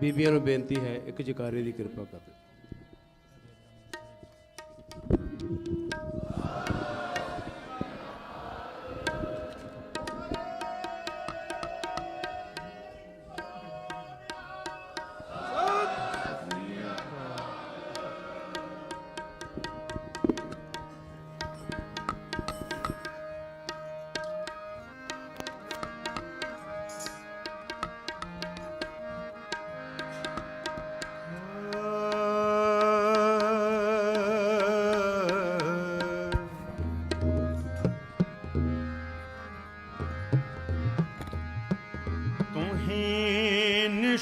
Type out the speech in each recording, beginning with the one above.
ਬੀਬੀਆਂ ਨੂੰ ਬੇਨਤੀ ਹੈ ਇੱਕ ਜਕਾਰੇ ਦੀ ਕਿਰਪਾ ਕਰ।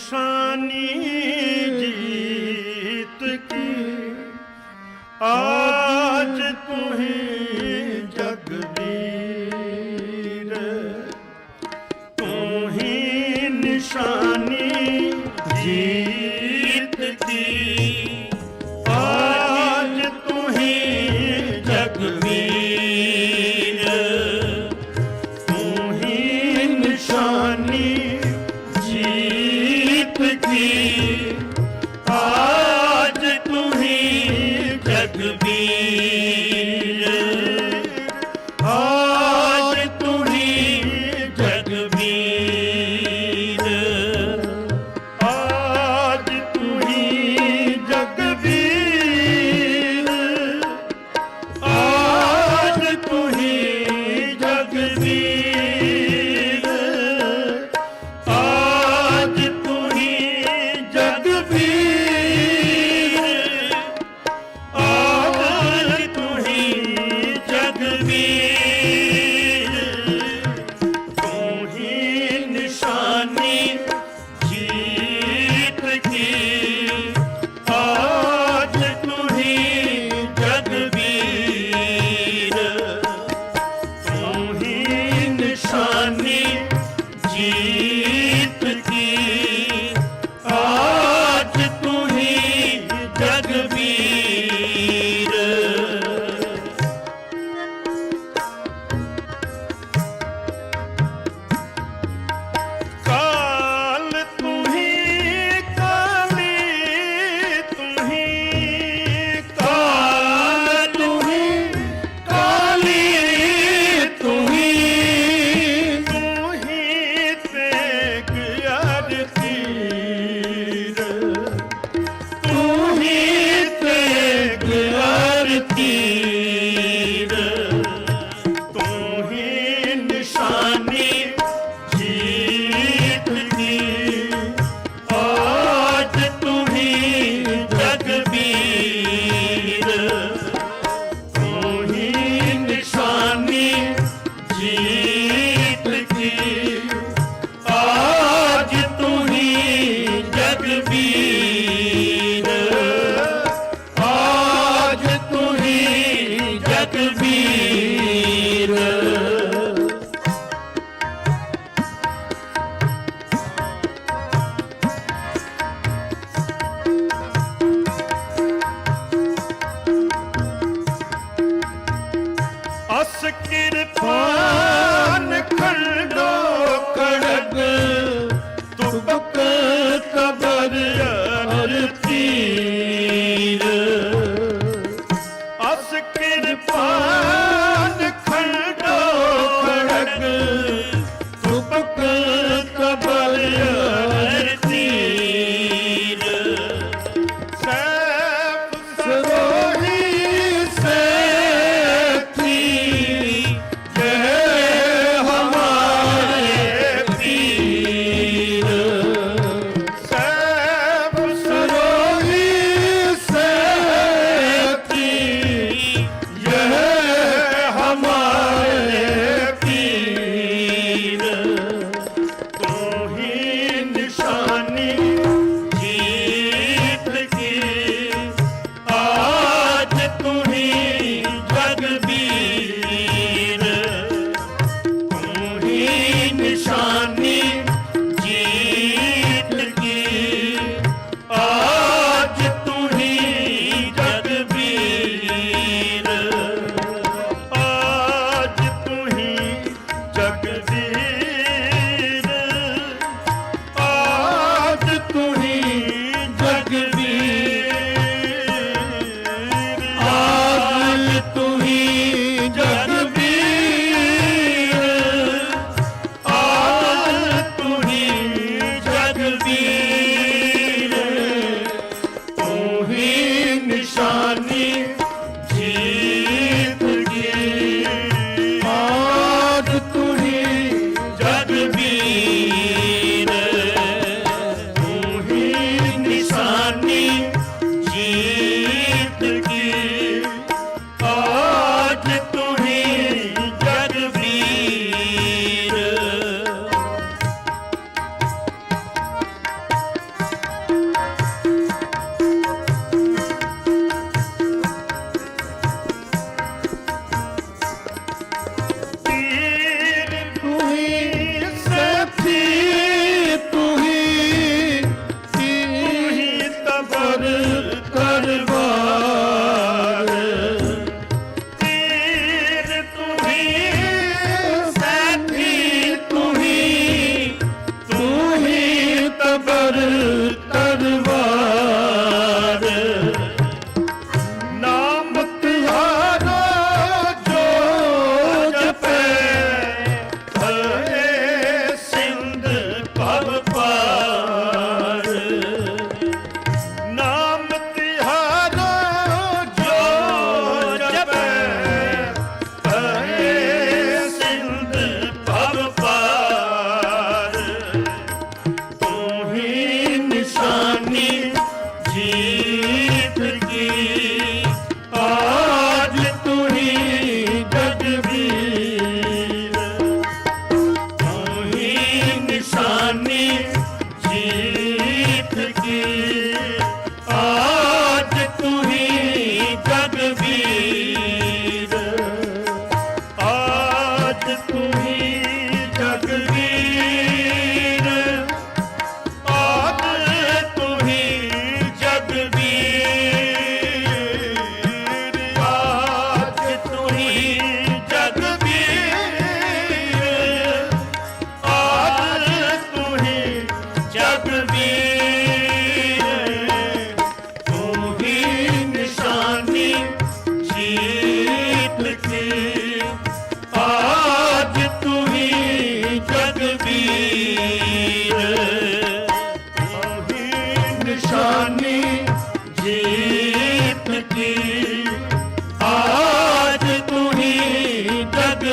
ਨਿਸ਼ਾਨੀ ਜੀਤ ਕੀ? ਆਜ ਤੁਹੀ ਜਗਦੀਰ ਤੁਹੀ ਨਿਸ਼ਾਨੀ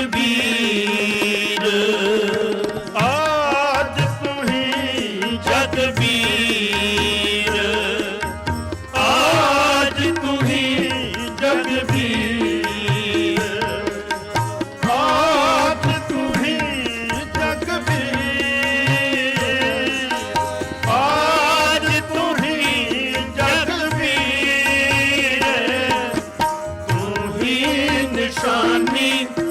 ਕਬੀਰ ਆਦ ਤੁਹੀ ਜਗ ਵੀਰ ਆਦ ਤੁਹੀ ਜਗ ਵੀਰ ਆਦ ਤੁਹੀ ਜਗ ਵੀਰ ਆਦ ਤੁਹੀ ਜਗ ਵੀਰ ਤੁਹੀ ਨਿਸ਼ਾਨੀ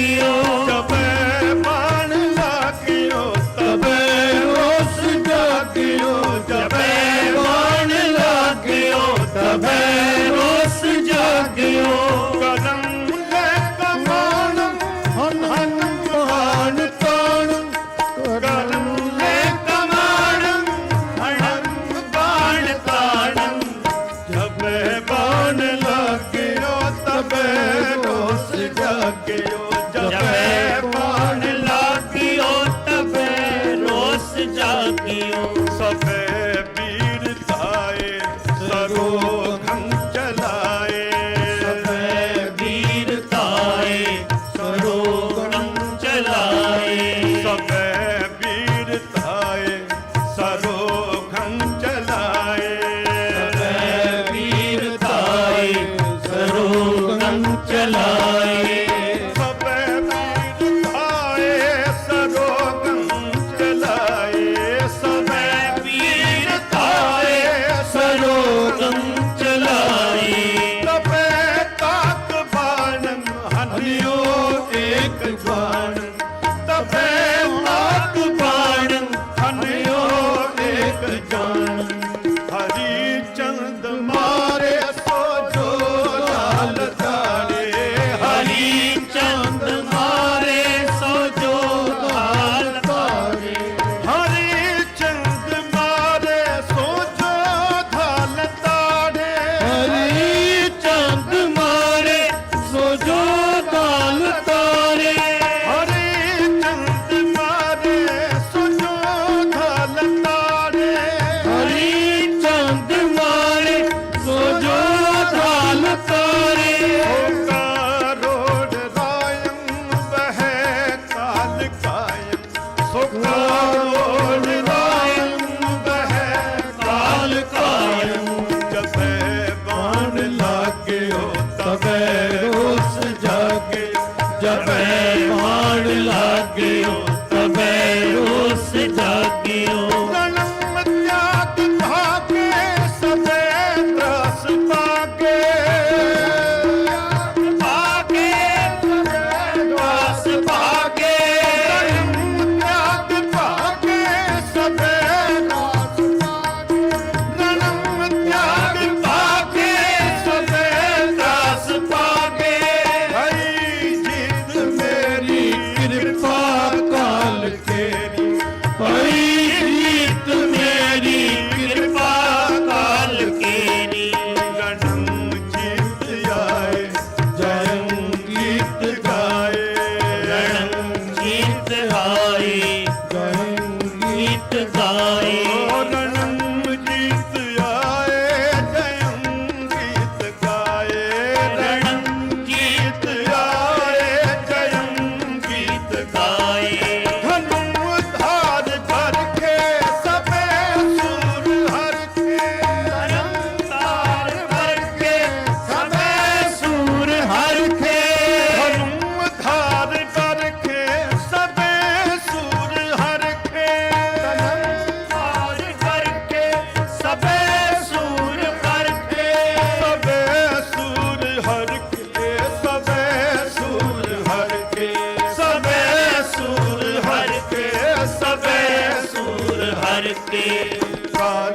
ਲਾਗਿਓ। ਜਬੈ ਬਾਣ ਲਾਗਿਓ ਤਬੈ ਉਸ ਜਾਗਿਓ ਜਬੈ ਬਾਣ ਲੈ ਕਮਾਨ ਹਨ ਹਨ ਮਹਾਨ ਤਾਣ ਕਦਮ ਕਮਾਨ ਹਨ ਹਨ ਬਾਣ ਤਾਣ ਜਬੈ ਬਾਣ ਲਾਗਿਓ ਤਬੈ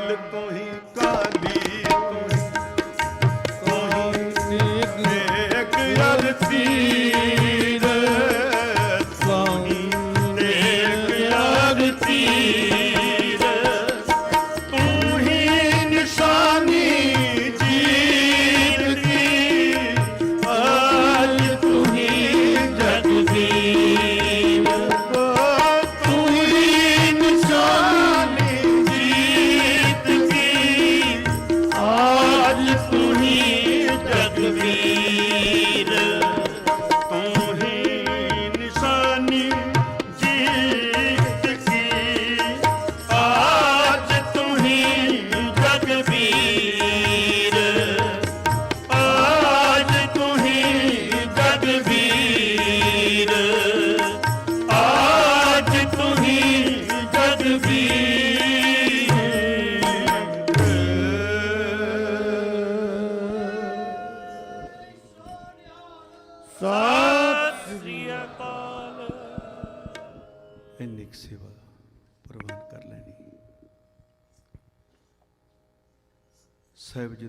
ਕਾਲ ਤੋਂ ਹੀ ਕਾਲੀ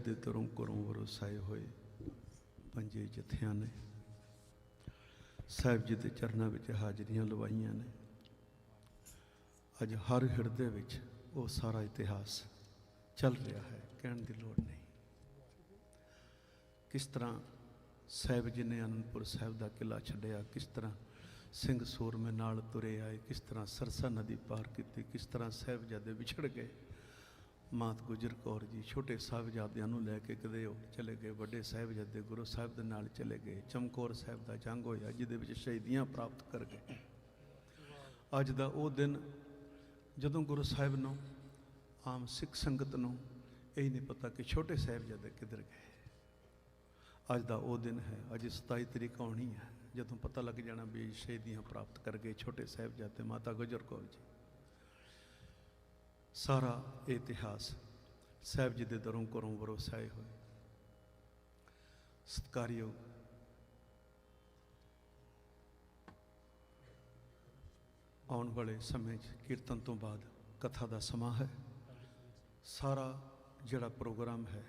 ਦੇ ਦਰੋਂ ਕਰੋਂ ਵਰਸਾਏ ਹੋਏ ਪੰਜੇ ਜਥਿਆਂ ਨੇ, ਸਾਹਿਬ ਜੀ ਦੇ ਚਰਨਾਂ ਵਿੱਚ ਹਾਜ਼ਰੀਆਂ ਲਵਾਈਆਂ ਨੇ। ਅੱਜ ਹਰ ਹਿਰਦੇ ਵਿੱਚ ਉਹ ਸਾਰਾ ਇਤਿਹਾਸ ਚੱਲ ਰਿਹਾ ਹੈ, ਕਹਿਣ ਦੀ ਲੋੜ ਨਹੀਂ। ਕਿਸ ਤਰ੍ਹਾਂ ਸਾਹਿਬ ਜੀ ਨੇ ਅਨੰਦਪੁਰ ਸਾਹਿਬ ਦਾ ਕਿਲਾ ਛੱਡਿਆ, ਕਿਸ ਤਰ੍ਹਾਂ ਸਿੰਘ ਸੂਰਮੇ ਨਾਲ ਤੁਰੇ ਆਏ, ਕਿਸ ਤਰ੍ਹਾਂ ਸਰਸਾ ਨਦੀ ਪਾਰ ਕੀਤੀ, ਕਿਸ ਤਰ੍ਹਾਂ ਸਾਹਿਬਜ਼ਾਦੇ ਵਿਛੜ ਗਏ ਮਾਤ ਗੁਜਰ ਕੌਰ ਜੀ, ਛੋਟੇ ਸਾਹਿਬਜ਼ਾਦਿਆਂ ਨੂੰ ਲੈ ਕੇ ਕਦੇ ਉਹ ਚਲੇ ਗਏ, ਵੱਡੇ ਸਾਹਿਬਜ਼ਾਦੇ ਗੁਰੂ ਸਾਹਿਬ ਦੇ ਨਾਲ ਚਲੇ ਗਏ, ਚਮਕੌਰ ਸਾਹਿਬ ਦਾ ਜੰਗ ਹੋਇਆ, ਜਿਹਦੇ ਵਿੱਚ ਸ਼ਹੀਦੀਆਂ ਪ੍ਰਾਪਤ ਕਰ ਗਏ। ਅੱਜ ਦਾ ਉਹ ਦਿਨ, ਜਦੋਂ ਗੁਰੂ ਸਾਹਿਬ ਨੂੰ, ਆਮ ਸਿੱਖ ਸੰਗਤ ਨੂੰ ਇਹ ਨਹੀਂ ਪਤਾ ਕਿ ਛੋਟੇ ਸਾਹਿਬਜ਼ਾਦੇ ਕਿੱਧਰ ਗਏ। ਅੱਜ ਦਾ ਉਹ ਦਿਨ ਹੈ, ਅੱਜ 27 ਤਰੀਕ ਆਉਣੀ ਹੈ, ਜਦੋਂ ਪਤਾ ਲੱਗ ਜਾਣਾ ਵੀ ਸ਼ਹੀਦੀਆਂ ਪ੍ਰਾਪਤ ਕਰ ਗਏ ਛੋਟੇ ਸਾਹਿਬਜ਼ਾਦੇ ਮਾਤਾ ਗੁਜਰ ਕੌਰ ਜੀ। ਸਾਰਾ ਇਹ ਇਤਿਹਾਸ ਸਾਹਿਬ ਜੀ ਦੇ ਦਰੋਂ ਕਰੋਂ ਵਰੋਸਾਏ ਹੋਏ। ਸਤਿਕਾਰਯੋਗ। ਆਉਣ ਵਾਲੇ ਸਮੇਂ 'ਚ ਕੀਰਤਨ ਤੋਂ ਬਾਅਦ ਕਥਾ ਦਾ ਸਮਾਂ ਹੈ। ਸਾਰਾ ਜਿਹੜਾ ਪ੍ਰੋਗਰਾਮ ਹੈ,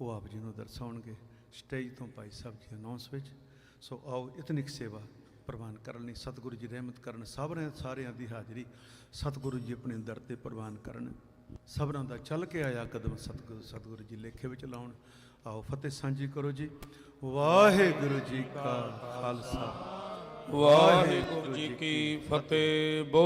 ਉਹ ਆਪ ਜੀ ਨੂੰ ਦਰਸਾਉਣਗੇ। ਸਟੇਜ ਤੋਂ ਭਾਈ ਸਾਹਿਬ ਜੀ ਅਨਾਉਂਸ ਵਿੱਚ। ਸੋ ਆਓ, ਇਤਨਿਕ ਸੇਵਾ ਪ੍ਰਵਾਨ ਕਰਨ ਲਈ ਸਤਿਗੁਰੂ ਜੀ ਰਹਿਮਤ ਕਰਨ, ਸਾਰਿਆਂ ਸਾਰਿਆਂ ਦੀ ਹਾਜ਼ਰੀ ਸਤਿਗੁਰੂ ਜੀ ਆਪਣੇ ਦਰ ਤੇ ਪ੍ਰਵਾਨ ਕਰਨ। ਸਭਨਾਂ ਦਾ ਚੱਲ ਕੇ ਆਇਆ ਕਦਮ ਸਤਿਗੁਰੂ ਸਤਿਗੁਰੂ ਜੀ ਲੇਖੇ ਵਿੱਚ ਲਾਉਣ। ਆਓ ਫਤਿਹ ਸਾਂਝੀ ਕਰੋ ਜੀ। ਵਾਹਿਗੁਰੂ ਜੀ ਕਾ ਖਾਲਸਾ। ਵਾਹਿਗੁਰੂ ਜੀ ਕੀ ਫਤਿਹ। ਬੋਲ